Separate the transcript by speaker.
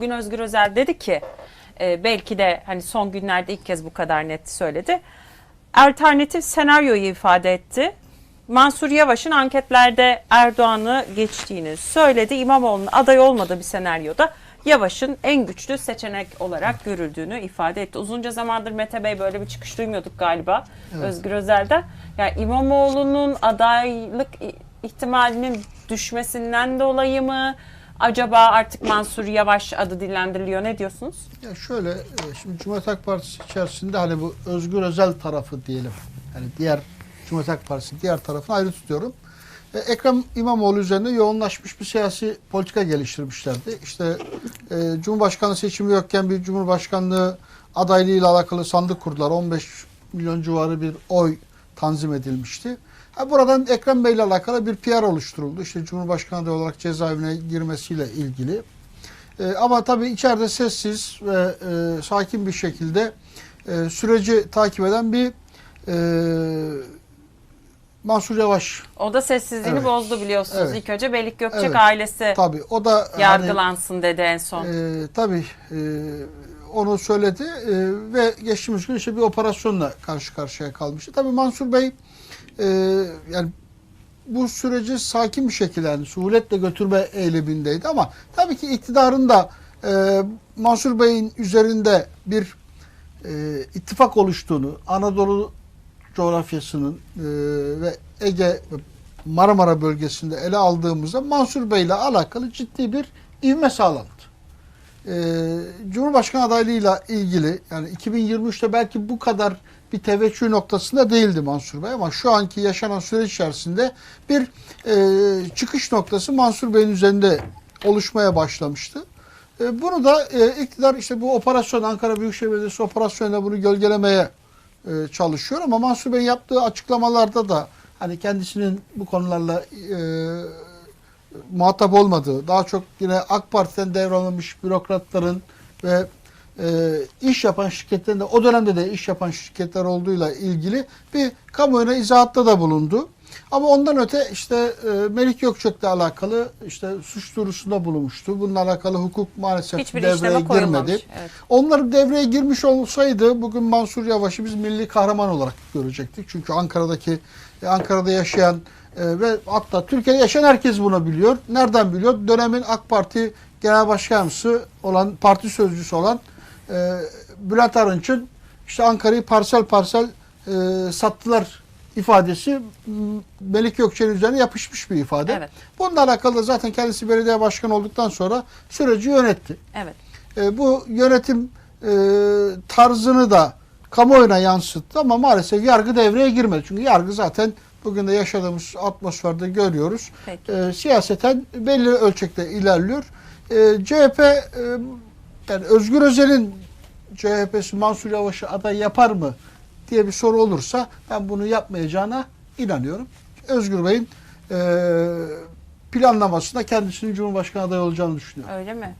Speaker 1: Bugün Özgür Özel dedi ki e, belki de hani son günlerde ilk kez bu kadar net söyledi. Alternatif senaryoyu ifade etti. Mansur Yavaş'ın anketlerde Erdoğan'ı geçtiğini söyledi. İmamoğlu'nun aday olmadığı bir senaryoda Yavaş'ın en güçlü seçenek olarak görüldüğünü ifade etti. Uzunca zamandır Mete Bey böyle bir çıkış duymuyorduk galiba Özgür Özel'den. Yani İmamoğlu'nun adaylık ihtimalinin düşmesinden dolayı mı? Acaba artık Mansur Yavaş adı dillendiriliyor. Ne diyorsunuz?
Speaker 2: Ya şöyle, e, şimdi Cumhuriyet Halk Partisi içerisinde hani bu Özgür Özel tarafı diyelim. Yani diğer Cumhuriyet Halk Partisi diğer tarafını ayrı tutuyorum. E, Ekrem İmamoğlu üzerine yoğunlaşmış bir siyasi politika geliştirmişlerdi. İşte e, Cumhurbaşkanlığı seçimi yokken bir Cumhurbaşkanlığı adaylığıyla alakalı sandık kurdular. 15 milyon civarı bir oy tanzim edilmişti. Ha, buradan Ekrem Bey ile alakalı bir PR oluşturuldu. İşte Cumhurbaşkanı adayı olarak cezaevine girmesiyle ilgili. E, ama tabii içeride sessiz ve e, sakin bir şekilde e, süreci takip eden bir e, Mansur Yavaş.
Speaker 1: O da sessizliğini
Speaker 2: Evet.
Speaker 1: bozdu biliyorsunuz.
Speaker 2: Evet.
Speaker 1: İlk önce Melik Gökçek
Speaker 2: Evet.
Speaker 1: ailesi
Speaker 2: Tabii o da hani,
Speaker 1: yargılansın dedi en son.
Speaker 2: e, tabii e, onu söyledi e, ve geçtiğimiz gün işte bir operasyonla karşı karşıya kalmıştı. Tabii Mansur Bey e, yani bu süreci sakin bir şekilde yani suhuletle götürme eylemindeydi ama tabii ki iktidarın da e, Mansur Bey'in üzerinde bir e, ittifak oluştuğunu, Anadolu coğrafyasının e, ve Ege Marmara bölgesinde ele aldığımızda Mansur Bey ile alakalı ciddi bir ivme sağlandı. E, Cumhurbaşkanı adaylığıyla ilgili yani 2023'te belki bu kadar bir teveccüh noktasında değildi Mansur Bey ama şu anki yaşanan süreç içerisinde bir e, çıkış noktası Mansur Bey'in üzerinde oluşmaya başlamıştı. E, bunu da e, iktidar işte bu operasyon Ankara Büyükşehir Belediyesi operasyonla bunu gölgelemeye e, çalışıyor ama Mansur Bey'in yaptığı açıklamalarda da hani kendisinin bu konularla e, muhatap olmadığı, daha çok yine AK Parti'den devralınmış bürokratların ve e, iş yapan şirketlerin de o dönemde de iş yapan şirketler olduğuyla ilgili bir kamuoyuna izahatta da bulundu. Ama ondan öte işte e, Melik Gökçek'le alakalı işte suç duyurusunda bulunmuştu. Bununla alakalı hukuk maalesef
Speaker 1: Hiçbir
Speaker 2: devreye girmedi.
Speaker 1: Evet.
Speaker 2: Onlar devreye girmiş olsaydı bugün Mansur Yavaş'ı biz milli kahraman olarak görecektik. Çünkü Ankara'daki e, Ankara'da yaşayan e, ve hatta Türkiye'de yaşayan herkes bunu biliyor. Nereden biliyor? Dönemin AK Parti Genel Başkanısı olan, parti sözcüsü olan e, Bülent Arınç'ın işte Ankara'yı parsel parsel e, sattılar ifadesi Melik Gökçe'nin üzerine yapışmış bir ifade.
Speaker 1: Evet.
Speaker 2: Bununla alakalı da zaten kendisi belediye başkanı olduktan sonra süreci yönetti.
Speaker 1: Evet.
Speaker 2: E, bu yönetim e, tarzını da kamuoyuna yansıttı ama maalesef yargı devreye girmedi. Çünkü yargı zaten bugün de yaşadığımız atmosferde görüyoruz.
Speaker 1: Peki.
Speaker 2: E, siyaseten belli ölçekte ilerliyor. E, CHP e, yani Özgür Özel'in CHP'si Mansur Yavaş'ı aday yapar mı diye bir soru olursa ben bunu yapmayacağına inanıyorum. Özgür Bey'in e, planlamasında kendisinin Cumhurbaşkanı adayı olacağını düşünüyorum.
Speaker 1: Öyle mi?